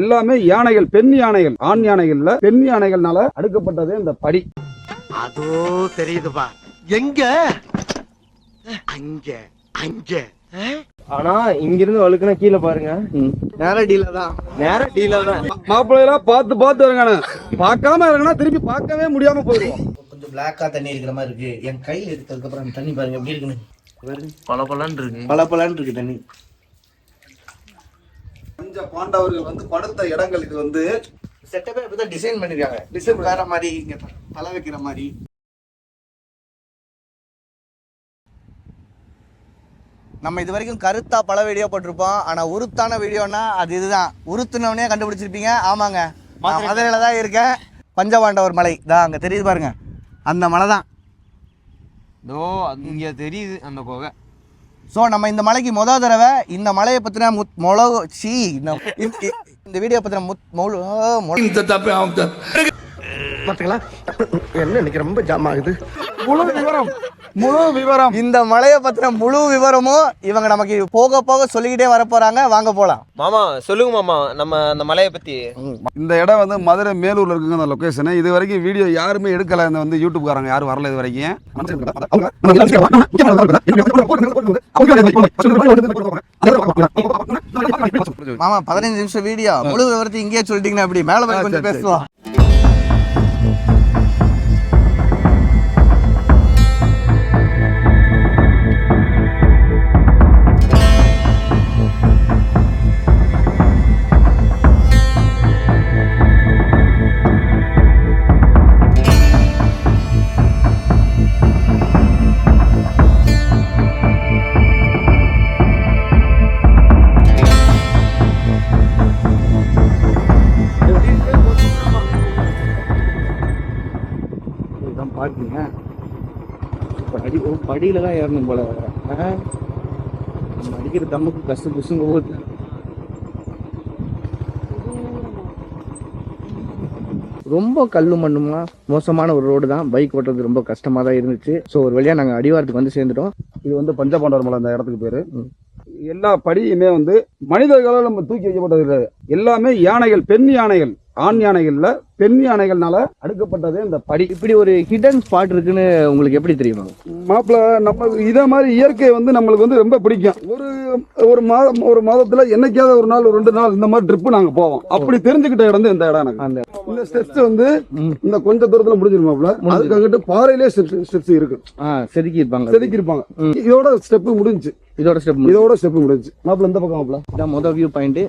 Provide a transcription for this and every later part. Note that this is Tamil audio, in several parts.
எல்லாமே யானைகள் பெண் யானைகள் ஆண் யானைகள்ல பெண் யானைகள்னால அடுக்கப்பட்டதே இந்த படி. அதோ தெரியுதுப்பா. எங்க? அங்க அங்க. ஆனா இங்க இருந்து வழுக்குனா கீழே பாருங்க. நேர டீல தான். நேர டீல தான். மாப்பிள்ளையெல்லாம் பார்த்து பார்த்து இறங்கணும் பார்க்காம இறங்கினா திருப்பி பார்க்கவே முடியாம போயிடுவோம். கொஞ்சம் பிளாக்கா தண்ணி இருக்கிற மாதிரி இருக்கு. என் கையில் எடுத்ததுக்கு அப்புறம் தண்ணி பாருங்க எப்படி இருக்குன்னு. பல பலன்னு இருக்கு. பல பலன்னு இருக்கு தண்ணி. பஞ்ச பாண்டவர்கள் வந்து படுத்த இடங்கள் இது வந்து செட்டப்பே இப்பதான் டிசைன் பண்ணிருக்காங்க. டிசைன் வேற மாதிரி இங்க தலை வைக்கிற மாதிரி. நம்ம இது வரைக்கும் கருத்தா பல வீடியோ போட்டிருப்போம். ஆனா உருத்தான வீடியோனா அது இதுதான். உருத்துனவனே கண்டுபிடிச்சிருப்பீங்க. ஆமாங்க. மதுரையில தான் இருக்கேன். பஞ்சபாண்டவர் மலை. தான் அங்க தெரியுது பாருங்க. அந்த மலை தான் தோ இங்க தெரியுது அந்த குகை. ஸோ நம்ம இந்த மலைக்கு முத தடவை இந்த மலையை பற்றின முத் மொளகு சீ இந்த இந்த- இந்த வீடியோ பற்றின முத் மொழு மொள பாத்தீங்களா என்ன இன்னைக்கு ரொம்ப ஜாம் ஆகுது. முழு விவரம் முழு விவரம். இந்த மலையை பற்றின முழு விவரமும் இவங்க நமக்கு போக போக சொல்லிக்கிட்டே வர போறாங்க வாங்க போலாம். மாமா சொல்லுங்க மாமா நம்ம அந்த மலையை பத்தி. இந்த இடம் வந்து மதுரை மேலூர்ல இருக்குங்க அந்த லொகேஷன் இது வரைக்கும் வீடியோ யாருமே எடுக்கல. இந்த வந்து யூடியூப்காரங்க யாரும் வரல இது வரைக்கும். மாமா பதினஞ்சு நிமிஷம் வீடியோ முழு விவரத்தையும் இங்கேயே சொல்லிட்டீங்கன்னா எப்படி? மேலே போய் கொஞ்சம் சரி, படி ஓ படியில தான் ஏறணும் போல? நம்ம அடிக்கிற தம்முக்கு கஷ்டம் குசுங்க போகுது. ரொம்ப கல்லு மண்ணுமா? மோசமான ஒரு ரோடு தான். பைக் ஓட்டுறது ரொம்ப கஷ்டமா தான் இருந்துச்சு. ஸோ ஒரு வழியா நாங்கள் அடிவாரத்துக்கு வந்து சேர்ந்துட்டோம். இது வந்து பஞ்சபாண்டவர் மலை அந்த இடத்துக்கு பேரு. எல்லா படியுமே வந்து மனிதர்களால் நம்ம தூக்கி வைக்கப்பட்டது கிடையாது. எல்லாமே யானைகள் பெண் யானைகள் ஆண் யானைகள்ல பெண் யானைகள்னால அடுக்கப்பட்டதே இந்த படி. இப்படி ஒரு ஹிடன் ஸ்பாட் இருக்குன்னு உங்களுக்கு எப்படி தெரியுமா? மாப்பிள்ள நம்ம இதே மாதிரி இயற்கை வந்து நம்மளுக்கு வந்து ரொம்ப பிடிக்கும். ஒரு ஒரு மாதம் ஒரு மாதத்துல என்னைக்காவது ஒரு நாள் ஒரு ரெண்டு நாள் இந்த மாதிரி ட்ரிப்பு நாங்க போவோம். அப்படி தெரிஞ்சுக்கிட்ட இடம் இந்த இடம் எனக்கு. அந்த இந்த ஸ்டெப்ஸ் வந்து இந்த கொஞ்ச தூரத்துல முடிஞ்சிரும் மாப்பிள்ள அதுக்கு அங்கிட்டு பாறையிலே ஸ்டெப்ஸ் இருக்கு. ஆ செதுக்கி இருப்பாங்க செதுக்கி இருப்பாங்க இதோட ஸ்டெப் முடிஞ்சுச்சு இதோட ஸ்டெப் இதோட ஸ்டெப் முடிஞ்சுச்சு மாப்பிள்ள இந்த பக்கம் மாப்பிள்ள இதான் மொதல் வியூ பாயிண்ட்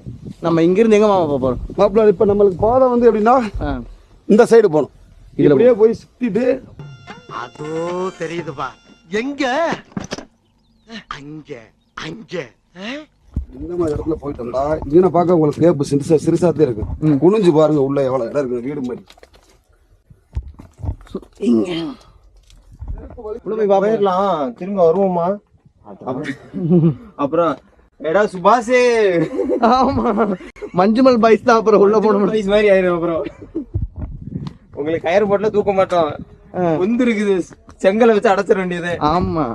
நம்ம இங்கிருந்து எங்க மாமா போறோம்? மாப்பிள்ள இப்ப நம்மளுக்கு பாதை வந்து எப்படின்னா இந்த சைடு போகணும். இதுல இப்படியே போய் சுத்திட்டு. அதோ தெரியுதுப்பா. எங்க? அங்க அங்க. இந்த மாதிரி இடத்துல போயிட்டு வந்தா இங்கன பார்க்க உங்களுக்கு கேப்பு சிறுசா சிறுசாத்தே இருக்கு. குனிஞ்சு பாருங்க உள்ள எவ்வளவு இடம் இருக்கு வீடு மாதிரி. போயிடலாம். திரும்ப வருவோமா அப்புறம் எடா சுபாஷே. ஆமா. மஞ்சுமல் பைஸ் தான் அப்புறம் உள்ள போட வயசு மாதிரி ஆயிரும் அப்புறம். உங்களுக்கு கயிறு போட்டுல தூக்க மாட்டோம் வந்து இருக்குது செங்கலை வச்சு அடைச்சிட வேண்டியது. ஆமா.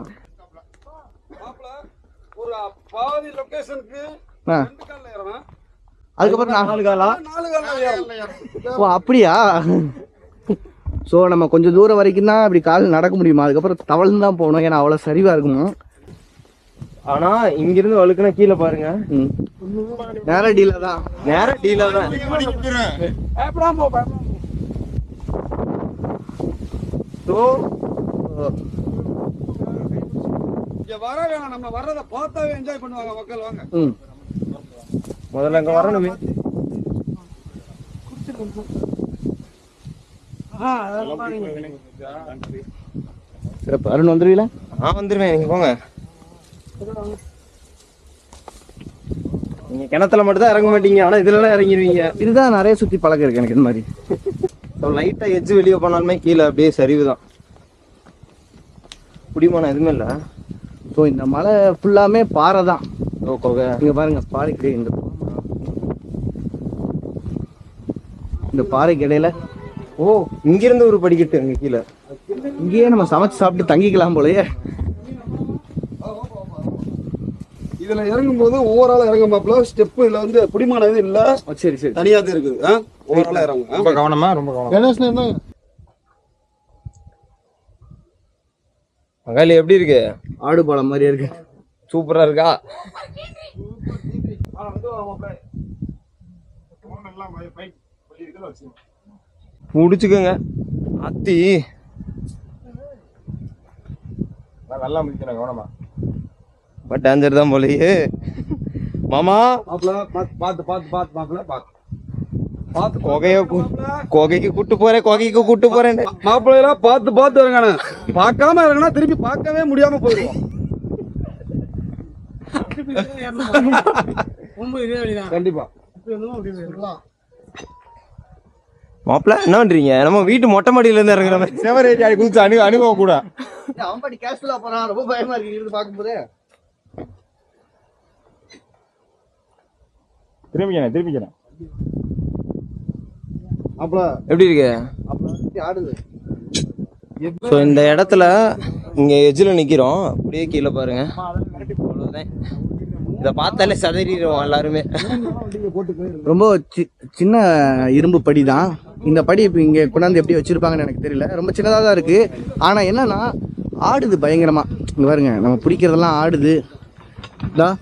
ஒரு பாதி லொகேஷனுக்கு அதுக்கப்புறம் நான் நாலு காலா? ஓ அப்படியா? ஸோ நம்ம கொஞ்சம் தூரம் வரைக்கும் தான் இப்படி கால் நடக்க முடியுமா? அதுக்கப்புறம் தவழ்ந்து தான் போகணும். ஏன்னா அவ்வளோ சரிவா இருக்குமா? ஆனா இங்க இருந்து வழுக்குனா கீழே பாருங்க. ம். நேர டீல தான். நேர டீல தான். இங்க வர வேணாம். நம்ம வர்றதை பார்த்தாவே என்ஜாய் பண்ணுவாங்க மக்கள். வாங்க. ம். முதல்ல அங்க வரணுமே. சிறப்பு. அருண் வந்துருவீங்களா? நான் வந்துருவேன். நீங்க போங்க. நீங்க கிணத்துல மட்டும் தான் இறங்க மாட்டீங்க. ஆனா இதுல இறங்கிடுவீங்க இதுதான் நிறைய சுற்றி பழக்கம் இருக்கு எனக்கு இந்த மாதிரி. லைட்டா எட்ஜ் வெளியே போனாலுமே கீழே அப்படியே சரிவு தான் குடிமானம் எதுவுமே இல்ல. ஸோ இந்த மலை ஃபுல்லாமே பாறை தான் ஓ கொகை. இங்க பாருங்க பாறைக்கு இந்த இந்த பாறைக்கு இடையில ஓ இங்க இருந்து ஒரு படிக்கட்டு அங்க கீழே. இங்கேயே நம்ம சமைச்சு சாப்பிட்டு தங்கிக்கலாம் போலயே. இது இதுல இறங்கும் போது ஒவ்வொரு ஆளா இறங்க மாப்பிள ஸ்டெப் இதுல வந்து பிடிமான இது இல்ல. சரி சரி தனியா தான் இருக்குது. ரொம்ப கவனமா ரொம்ப கவனம். என்ன மகாலி எப்படி இருக்கு? ஆடு பழம் மாதிரியே இருக்கு. சூப்பரா இருக்கா? முடிச்சுக்கோங்க அத்தி. நல்லா முடிக்கணும் கவனமா. பட் டேஞ்சர் தான் போலயே. மாமா. பாத்து பாத்து பாத்து பாத்து மாப்பிள பாத்து பாத்து. கொகைய கொகைக்கு கூட்டு போறேன் கொகைக்கு கூட்டு போறேன். மாப்பிள்ளை எல்லாம் பார்த்து பார்த்து இறங்கணும் பார்க்காம இறங்கினா திருப்பி பார்க்கவே முடியாம போயிடுவோம். கண்டிப்பா. மாப்பிள்ள என்ன பண்றீங்க? நம்ம வீட்டு மொட்டை மாடியில இருந்து இறங்குற மாதிரி. அடி குதிச்சு அணு அனுபவம் கூட. அவன் பாட்டி கேஷுவலா போறான். ரொம்ப பயமா இருக்கு. இருந்து பார்க்கும்போது திரும்பிக்கிறேன் திரும்பிக்கிறேன். எப்படி இருக்கு? ஆடுது. ஸோ இந்த இடத்துல இங்க எஜ்ஜில் நிக்கிறோம். அப்படியே கீழே பாருங்க. அவ்வளவுதான். இதை பார்த்தாலே சதறிடுவோம் எல்லாருமே. ரொம்ப சின்ன இரும்பு படி தான் இந்த படி இப்போ இங்கே கொண்டாந்து எப்படி வச்சிருப்பாங்கன்னு எனக்கு தெரியல. ரொம்ப சின்னதாக தான் இருக்கு. ஆனால் என்னன்னா ஆடுது பயங்கரமா. இங்க பாருங்க நம்ம பிடிக்கிறதெல்லாம் ஆடுது. தான்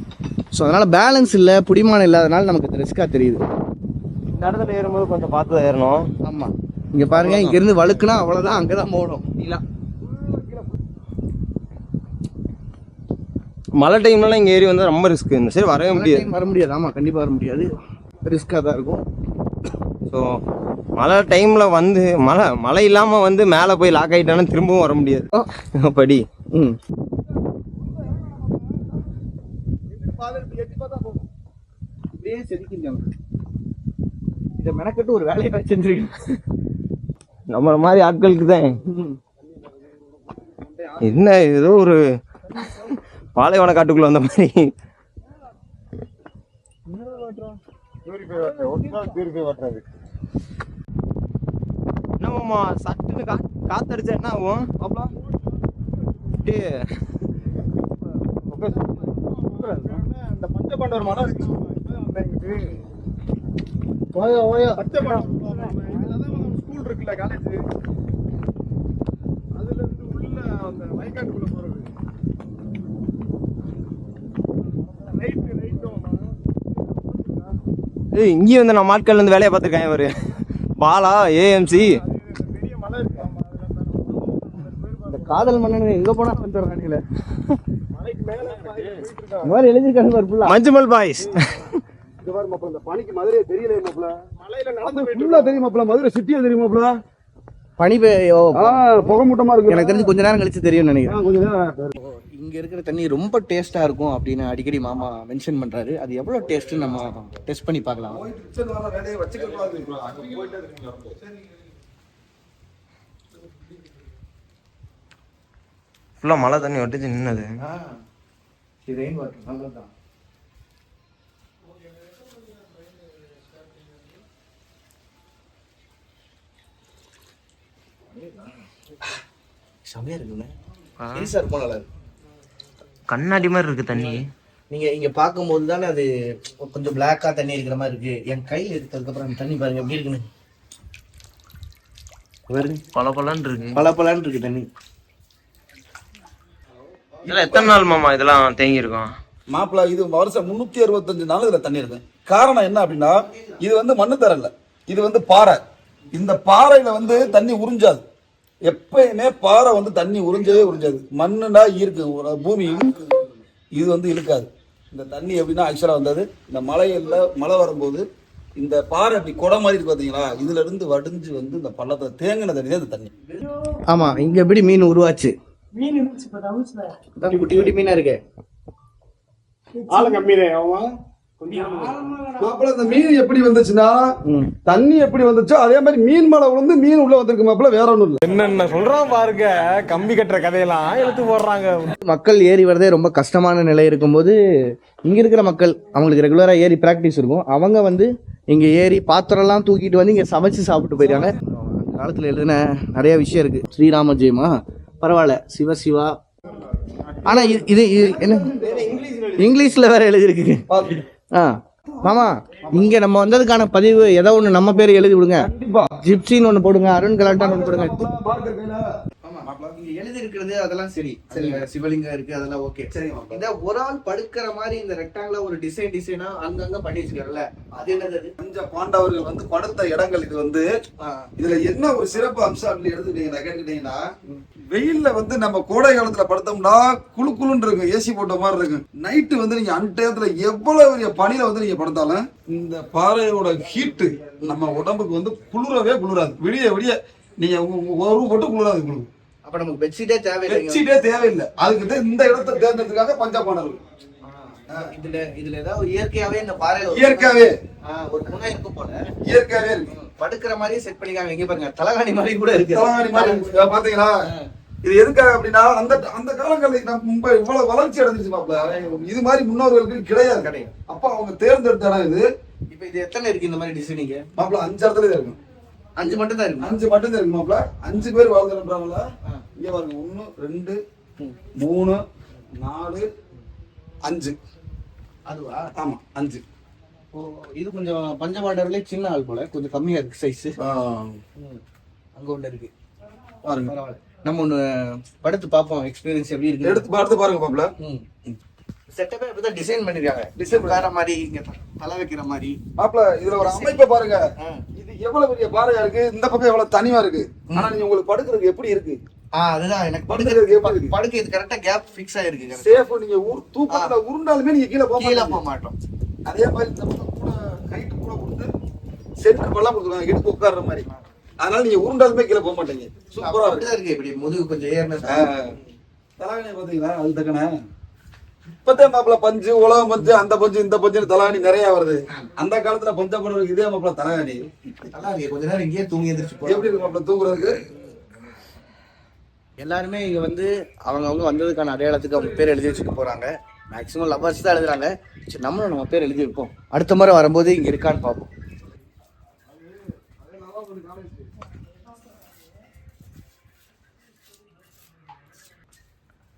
ஸோ அதனால பேலன்ஸ் இல்லை பிடிமானம் இல்லாதனால நமக்கு இது ரிஸ்காக தெரியுது. இந்த இடத்துல ஏறும்போது கொஞ்சம் பார்த்து தான் ஏறணும். ஆமாம் இங்கே பாருங்க இங்கேருந்து வழுக்குனா அவ்வளோதான் அங்கே தான் போகணும். இல்ல மழை டைம்லலாம் இங்கே ஏறி வந்தால் ரொம்ப ரிஸ்க் இந்த சரி வரவே முடியாது. வர முடியாது. ஆமாம் கண்டிப்பாக வர முடியாது. ரிஸ்காக தான் இருக்கும். ஸோ மழை டைமில் வந்து மழை மழை இல்லாமல் வந்து மேலே போய் லாக் ஆகிட்டானா திரும்பவும் வர முடியாது. படி. ம். இதை மெனக்கட்டு ஒரு வேலையை செஞ்சிருக்கேன். நம்மள மாதிரி ஆட்களுக்கு தான். என்ன ஏதோ ஒரு பாலைவன காட்டுக்குள்ள வந்த மாதிரி. என்னமாம்மா சட்டுன்னு கா காத்தடிச்சா என்ன ஆகும்? அப்பா. அப்படியே இந்த பச்சை பாண்டவர் மடம் ஓயா பச்சை பாண்டவர் ஸ்கூல் இருக்குல்ல காலேஜ் அதுல இருந்து உள்ள அந்த வயக்காட்டுக்குள்ள போறது. ரைட்டு ரைட்டும் ஏய் இங்கேயும் வந்து நம்ம ஆட்கள் வந்து வேலையை பார்த்துருக்காங்க இவரு. பாலா ஏஎம்சி பெரிய மலை இருக்கு. ஆமா அதுல அந்த இந்த காதல் மன்னன் எங்கே போனால் வந்துடுறானுங்களே மலைக்கு மேல போயிட்டு இந்த மாதிரி எழுதியிருக்காங்க பாரு ஃபுல்லாக மஞ்சுமல் பாய்ஸ். மாப்பிள இந்த பனிக்கு மதுரையே தெரியல மாப்பிள மலையில நடந்து ஃபுல்லா தெரியும் மாப்பிள மதுரை சிட்டியே தெரியும் மாப்பிள பனி புகை மூட்டமா இருக்கு. எனக்கு தெரிஞ்சு கொஞ்ச நேரம் கழிச்சு தெரியும்னு நினைக்கிறேன். ஆ, கொஞ்ச நேரம். இங்க இருக்கிற தண்ணி ரொம்ப டேஸ்டா இருக்கும் அப்படின்னு அடிக்கடி மாமா மென்ஷன் பண்றாரு. அது எவ்வளவு டேஸ்ட் நம்ம டெஸ்ட் பண்ணி பார்க்கலாம். ஃபுல்லாக மழை தண்ணி ஒட்டிச்சு நின்னது. இது ரெயின் வாட்டர் நல்லதுதான். செமையா இருக்குண்ணே சீரியஸா இருக்கும் நல்லா இருக்கு கண்ணாடி மாதிரி இருக்கு தண்ணி. நீங்க இங்க பார்க்கும்போது தானே அது கொஞ்சம் பிளாக்கா தண்ணி இருக்கிற மாதிரி இருக்கு. என் கையில எடுத்ததுக்கு அப்புறம் தண்ணி பாருங்க எப்படி இருக்குன்னு. பாருங்க. பல பலன்னு இருக்கு. பல பலன்னு இருக்கு தண்ணி. இதெல்லாம் எத்தனை நாள் மாமா இதெல்லாம் தேங்கி இருக்கும் மாப்பிள இது வருஷம் முன்னூத்தி அறுபத்தஞ்சு நாள் இதுல தண்ணி இருக்கு. காரணம் என்ன அப்படின்னா இது வந்து மண்ணு தரல இது வந்து பாறை. இந்த பாறையில வந்து தண்ணி உறிஞ்சாது. எப்பயுமே பாறை வந்து தண்ணி உறிஞ்சவே உறிஞ்சாது. மண்ணுனா இருக்கு ஒரு பூமி இழுக்கு. இது வந்து இழுக்காது. இந்த தண்ணி எப்படின்னா ஆக்சுவலா வந்தது இந்த மலையில மழை வரும்போது இந்த பாறை இப்படி குடை மாதிரி இருக்கு பாத்தீங்களா? இதுல இருந்து வடிஞ்சு வந்து இந்த பள்ளத்துல தேங்கின தண்ணி தான் இந்த தண்ணி. ஆமா இங்க எப்படி மீன் உருவாச்சு? அதான் குட்டி குட்டி மீனா இருக்கு. ஆளு கம்மி அவன் மாப்பிள இந்த மீன் எப்படி வந்துச்சுன்னா தண்ணி எப்படி வந்துச்சோ அதே மாதிரி மீன் மலை விழுந்து மீன் உள்ள வந்திருக்கு மாப்பிள வேற ஒண்ணும் இல்ல. என்னென்ன சொல்றான் பாருங்க கம்பி கட்டுற கதையெல்லாம் இழுத்து போடுறாங்க. மக்கள் ஏறி வரதே ரொம்ப கஷ்டமான நிலை இருக்கும்போது இங்க இருக்கிற மக்கள் அவங்களுக்கு ரெகுலரா ஏறி பிராக்டிஸ் இருக்கும். அவங்க வந்து இங்க ஏறி பாத்திரம்லாம் தூக்கிட்டு வந்து இங்க சமைச்சு சாப்பிட்டு போயிருக்காங்க. அந்த காலத்துல எழுதின நிறைய விஷயம் இருக்கு. ஸ்ரீராம ஜெயமா பரவாயில்ல சிவ சிவா. ஆனா இது இது இது என்ன? இங்கிலீஷ்ல வேற எழுதிருக்கு. ஆ. மாமா இங்க நம்ம வந்ததுக்கான பதிவு ஏதோ ஒண்ணு நம்ம பேர் எழுதி விடுங்க. கண்டிப்பா. ஜிப்சின்னு ஒண்ணு போடுங்க அருண் கலாட்டான்னு ஒண்ணு போடுங்க. எழுதி இருக்கிறது அதெல்லாம் சரி. சரி சிவலிங்கம் இருக்கு அதெல்லாம் ஓகே. சரி இந்த ஒரு ஆள் படுக்கிற மாதிரி இந்த ரெக்டாங்கிளா ஒரு டிசைன் டிசைனா அங்கங்க பண்ணி வச்சிருக்காருல்ல. அது என்னது? பஞ்ச பாண்டவர்கள் வந்து படுத்த இடங்கள் இது வந்து. இதுல என்ன ஒரு சிறப்பு அம்சம் அப்படி எடுத்துக்கிட்டீங்கன்னா கேட்டுக்கிட்டீங்கன்னா வெயில்ல வந்து நம்ம கோடை காலத்துல படுத்தோம்னா குளு குளுன்னு இருக்கும் ஏசி போட்ட மாதிரி இருக்கும். நைட்டு வந்து நீங்க அன்டயத்துல எவ்வளவு பெரிய பனியில வந்து நீங்க படுத்தாலும் இந்த பாறையோட ஹீட்டு நம்ம உடம்புக்கு வந்து குளிரவே குளிராது. விடிய விடிய நீங்க ஒரு போட்டு குளிராது குளிரும் அப்ப நமக்கு பெட்ஷீட்டே தேவையில்லை பெட்ஷீட்டே தேவையில்லை. அதுக்கு இந்த இடத்தை தேர்ந்தெடுத்துக்காக பஞ்ச பாண்டவர்கள் இதுல இதுல ஏதாவது இயற்கையாவே இந்த பாறையில இயற்கையாவே. ஒரு முனை இருக்கு போல. இயற்கையாவே இருக்கு. படுக்கிற மாதிரியே செட் பண்ணிக்காங்க எங்க பாருங்க. தலகாணி மாதிரி கூட இருக்கு. தலவாணி மாதிரி இருக்கு. பாத்தீங்களா இது எதுக்காக அப்படின்னா அந்த அந்த காலங்களில் நம்ம மும்பை இவ்வளவு வளர்ச்சி அடைஞ்சிருச்சு மாப்ள. இது மாதிரி முன்னோர்களுக்கு கிடையாது கிடையாது. அப்ப அவங்க தேர்ந்தெடுத்த இடம் இது இப்ப இது எத்தனை இருக்கு இந்த மாதிரி டிசைனிங்க மாப்ள அஞ்சு இடத்துல இருக்கும் அஞ்சு மட்டும் தான் இருக்கு. அஞ்சு மட்டும் தான் இருக்கு மாப்ள. அஞ்சு பேர் வாழ்ந்துறாங்களா இங்க பாருங்க ஒண்ணு ரெண்டு மூணு நாலு அஞ்சு. அதுவா? ஆமா அஞ்சு. இது கொஞ்சம் பஞ்சபாண்டவர்களே சின்ன ஆள் போல. கொஞ்சம் கம்மியா இருக்கு சைஸ் அங்க ஒண்ணு இருக்கு. பாருங்க. பரவாயில்ல. நம்ம ஒண்ணு படுத்து பார்ப்போம் எக்ஸ்பீரியன்ஸ் எப்படி இருக்கு எடுத்து பார்த்து பாருங்க மாப்ள செட்டப்பே அப்படிதான் டிசைன் பண்ணிருக்காங்க. டிசைன் வேற மாதிரி இங்க தலை வைக்கிற மாதிரி. மாப்ள இதுல ஒரு அமைப்பை பாருங்க. இது எவ்வளவு பெரிய பாறையா இருக்கு? இந்த பக்கம் எவ்வளவு தனியா இருக்கு? ஆனா நீங்க உங்களுக்கு படுக்கிறதுக்கு எப்படி இருக்கு? ஆ அதுதான். எனக்கு படுக்கிறது? படுக்கை இது கரெக்டா கேப் ஃபிக்ஸ் ஆயிருக்கு. சேஃப் நீங்க உரு- தூக்கத்துல உருண்டாலுமே நீங்க கீழே போக கீழே. போக மாட்டோம். அதே மாதிரி இந்த பக்கம் கூட கைட்டு கூட கொடுத்து செருக்கு பல்லாம் கொடுத்துருவாங்க இடுப்பு உட்கார்ற மாதிரி. அதனால நீங்க உருண்டாலுமே கீழே போக மாட்டீங்க. சூப்பரா இருக்கு. இப்படி முதுகு கொஞ்சம் ஏறின தலாகணி பாத்தீங்களா? அது தக்கன? இப்பதான் மாப்பிள பஞ்சு உலகம் பஞ்சு அந்த பஞ்சு இந்த பஞ்சு தலாகணி நிறைய வருது. அந்த காலத்துல பஞ்ச பண்ணுறதுக்கு இதே மாப்பிள தலாகணி. இருக்கு கொஞ்ச நேரம் இங்கேயே தூங்கி எந்திரிச்சு. எப்படி இருக்கு மாப்பிள? தூங்குறதுக்கு? எல்லாருமே இங்க வந்து அவங்க அவங்க வந்ததுக்கான அடையாளத்துக்கு அவங்க பேர் எழுதி வச்சுட்டு போறாங்க. மேக்ஸிமம் லவ்வர்ஸ் தான் எழுதுறாங்க. சரி நம்மளும் நம்ம பேர் எழுதி வைப்போம். அடுத்த முறை வரும்போது இங்க இருக்கான்னு பார்ப்போம்.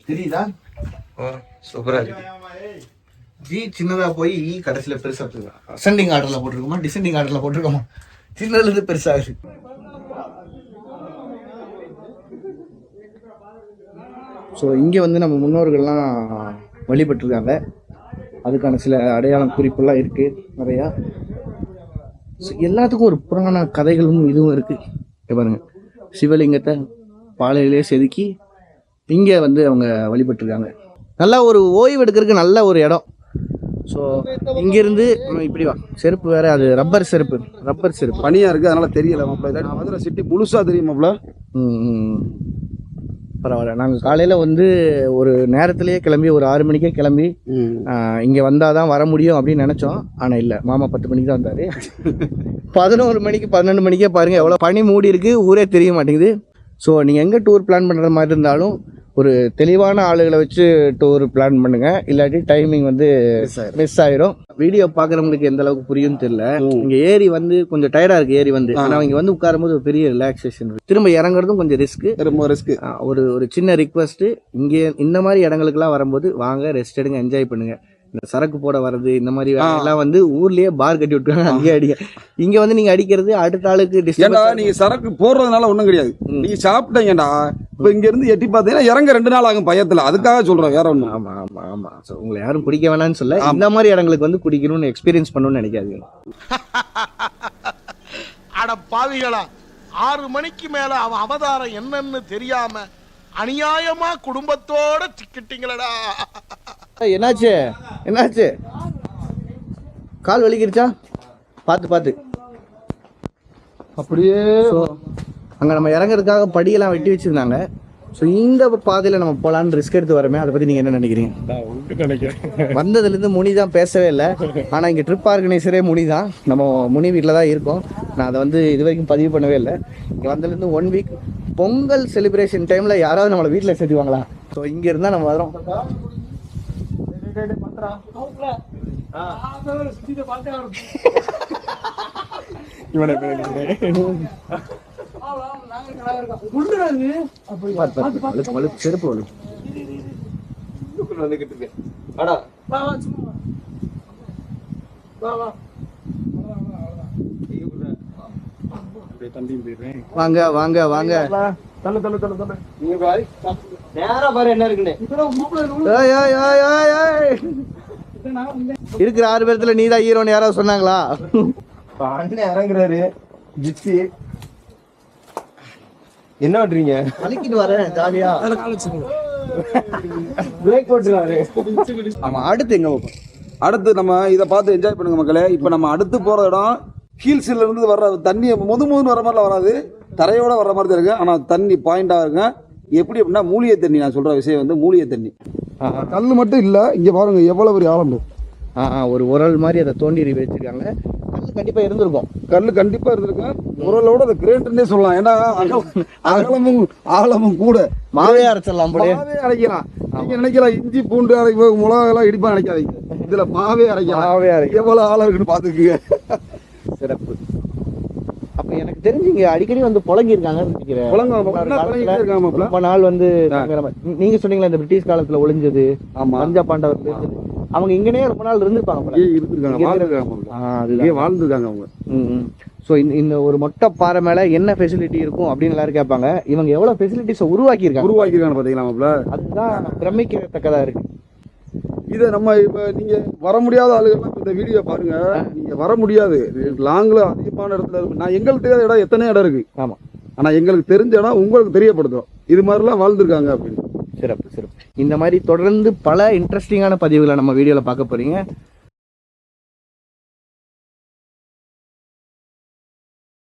தெரியுதா? சூப்பரா இருக்கு. ஜி சின்னதா போய் கடைசியில பெருசா போயிருக்கோம் அசெண்டிங் ஆர்டர்ல போட்டிருக்கோமா? டிசெண்டிங் ஆர்டர்ல போட்டிருக்கோமா? சின்னதுல இருந்து பெருசாகுது ஸோ இங்கே வந்து நம்ம முன்னோர்கள்லாம் வழிபட்டிருக்காங்க. அதுக்கான சில அடையாளம் குறிப்பெல்லாம் இருக்கு நிறையா. ஸோ எல்லாத்துக்கும் ஒரு புராண கதைகளும் இதுவும் இருக்கு. இங்க பாருங்க. சிவலிங்கத்தை பாலையிலே செதுக்கி இங்கே வந்து அவங்க வழிபட்டிருக்காங்க. நல்லா ஒரு ஓய்வு எடுக்கிறதுக்கு நல்ல ஒரு இடம். ஸோ இங்கிருந்து இப்படி வா. செருப்பு வேற அது ரப்பர் செருப்பு. ரப்பர் செருப்பு. பனியா இருக்கு அதனால தெரியல மதுரை சிட்டி முழுசா தெரியும் ம். பரவாயில்ல. நாங்கள் காலையில் வந்து ஒரு நேரத்திலேயே கிளம்பி ஒரு ஆறு மணிக்கே கிளம்பி இங்கே வந்தால் தான் வர முடியும் அப்படின்னு நினச்சோம். ஆனால் இல்லை. மாமா பத்து மணிக்கு தான் வந்தார். பதினோரு மணிக்கு பன்னெண்டு மணிக்கே பாருங்கள் எவ்வளோ பனி மூடி இருக்கு ஊரே தெரிய மாட்டேங்குது. ஸோ நீங்கள் எங்கே டூர் பிளான் பண்ணுற மாதிரி இருந்தாலும் ஒரு தெளிவான ஆளுகளை வச்சு டூர் பிளான் பண்ணுங்க. இல்லாட்டி டைமிங் வந்து மிஸ் ஆயிரும். வீடியோ பார்க்குறவங்களுக்கு எந்த அளவுக்கு புரியும்னு தெரியல. இங்க ஏரி வந்து கொஞ்சம் டயர்டா இருக்கு ஏரி வந்து. ஆனா இங்க வந்து உட்காரும்போது ஒரு பெரிய ரிலாக்ஸேஷன் திரும்ப இறங்குறதும் கொஞ்சம் ரிஸ்க் ரொம்ப ரிஸ்க் ஒரு ஒரு சின்ன ரிக்வஸ்ட் இங்கே இந்த மாதிரி இடங்களுக்குலாம் வரும்போது வாங்க ரெஸ்ட் எடுங்க என்ஜாய் பண்ணுங்க. இந்த சரக்கு போட வர்றது இந்த மாதிரி எல்லாம் வந்து ஊர்லயே பார் கட்டி விட்டுருவாங்க அங்கேயே அடிக்க இங்க வந்து நீங்க அடிக்கிறது அடுத்த ஆளுக்கு ஏண்டா நீங்க சரக்கு போடுறதுனால ஒண்ணும் கிடையாது. நீங்க சாப்பிட்டீங்கடா இப்ப இங்க இருந்து எட்டி பார்த்தீங்கன்னா இறங்க ரெண்டு நாள் ஆகும் பயத்துல. அதுக்காக சொல்றேன் வேற ஒண்ணும். ஆமா ஆமா ஆமா. உங்களை யாரும் குடிக்க வேணாம்னு சொல்ல. இந்த மாதிரி இடங்களுக்கு வந்து குடிக்கணும்னு எக்ஸ்பீரியன்ஸ் பண்ணணும்னு நினைக்காதீங்க. அட பாவிகளா ஆறு மணிக்கு மேல அவன் அவதாரம் என்னன்னு தெரியாம அநியாயமா குடும்பத்தோட சிக்கிட்டீங்களடா என்னாச்சு? என்னாச்சு? கால் வலிக்கிருச்சா? பார்த்து பார்த்து. அப்படியே ஸோ அங்கே நம்ம இறங்குறதுக்காக படியெல்லாம் வெட்டி வச்சிருந்தாங்க. ஸோ இந்த பாதையில் நம்ம போகலான்னு ரிஸ்க் எடுத்து வரமே அதை பற்றி நீங்கள் என்ன நினைக்கிறீங்க? வந்ததுலேருந்து முனி தான் பேசவே இல்லை. ஆனால் இங்கே ட்ரிப் ஆர்கனைசரே முனி தான். நம்ம முனி வீட்டில் தான் இருக்கோம். நான் அதை வந்து இது வரைக்கும் பதிவு பண்ணவே இல்லை. இங்கே வந்ததுலேருந்து ஒன் வீக் பொங்கல் செலிப்ரேஷன் டைமில் யாராவது நம்மளை வீட்டில் சேர்த்துவாங்களா ஸோ இங்கே இருந்தால் நம்ம வரோம் பாத்து, வழுக்கு, வழுக்கு, செருப்பு வழுக்கு. வாங்க வாங்க வாங்க. நேரா பாரு என்ன இருக்குன்னு ஏய், ஏய், ஏய், ஏய், ஏய். இருக்கிற ஆறு பேர்த்துல நீ தான் ஹீரோன்னு யாராவது சொன்னாங்களா? அண்ணன் இறங்குறாரு. ஜிப்சி. என்ன பண்றீங்க? வலிக்கிட்டு வரேன் ஜாலியா. பிரேக் போட்டுருவாரு. ஆமா அடுத்து எங்க அடுத்து நம்ம இதை பார்த்து என்ஜாய் பண்ணுங்க மக்களே. இப்போ நம்ம அடுத்து போகிற இடம் ஹீல்ஸில் இருந்து வர்ற தண்ணி முது முதுன்னு வர மாதிரிலாம் வராது. தரையோட வர மாதிரி தான் இருக்கு. ஆனால் தண்ணி பாயிண்டாக இருக்குங்க. எப்படி அப்படின்னா மூலிகை தண்ணி நான் சொல்கிற விஷயம் வந்து மூலிகை தண்ணி. கல் மட்டும் இல்லை இங்கே பாருங்க எவ்வளோ பெரிய ஆழம் ஒரு உரல் மாதிரி அதை தோண்டி வச்சிருக்காங்க. கல் கண்டிப்பா இருந்திருக்கும். கல் கண்டிப்பாக இருந்திருக்கும். உரலோட அது கிரேட்டுன்னே சொல்லலாம். ஏன்னா அகல- அகலமும் ஆழமும் கூட. மாவே அரைச்சிடலாம் மாவே அரைக்கலாம். நீங்க நினைக்கலாம் இஞ்சி பூண்டு அரைக்க மிளகா எல்லாம் இடிப்பா நினைக்காதீங்க. இதுல மாவே அரைக்கலாம். மாவே அரைக்கலாம். எவ்வளவு ஆழம் இருக்குன்னு எனக்கு தெரிஞ்சு இங்க அடிக்கடி வந்து புழங்கி இருக்காங்கன்னு நினைக்கிறேன் புழங்க- ஒரு என்ன காலத்துல புழங்கிட்டே இருக்காங்க மாப்ள? ரொம்ப நாள் வந்து நீங்க சொன்னீங்களா இந்த பிரிட்டிஷ் காலத்துல ஒளிஞ்சது ஆமா. பஞ்சா பாண்டவர். அவங்க இங்கனே ரொம்ப நாள் இருந்திருப்பாங்க இருந்திருக்காங்க வாழ்ந்துருக்காங்க அவங்க. ஸோ இந்த இந்த ஒரு மொட்டை பாறை மேல என்ன ஃபெசிலிட்டி இருக்கும் அப்படின்னு எல்லாரும் கேட்பாங்க. இவங்க எவ்வளவு ஃபெசிலிட்டிஸை உருவாக்கியிருக்காங்க? பாத்தீங்களா மாப்ள அதுதான் பிரமிக்கத்தக்கதா இருக்கு. இதை நம்ம இப்ப நீங்க வர முடியாத ஆளுகள்லாம் இந்த வீடியோ பாருங்க. நீங்க வர முடியாது. லாங்ல அதிகமான இடத்துல இருக்கு. நான் எங்களுக்கு தெரியாத இடம் எத்தனை இடம் இருக்கு? ஆமா. ஆனா எங்களுக்கு தெரிஞ்ச இடம் உங்களுக்கு தெரியப்படுத்தும் இது மாதிரிலாம் வாழ்ந்துருக்காங்க அப்படின்னு. சிறப்பு சிறப்பு. இந்த மாதிரி தொடர்ந்து பல இன்ட்ரெஸ்டிங்கான பதிவுகளை நம்ம வீடியோவில் பார்க்க போறீங்க.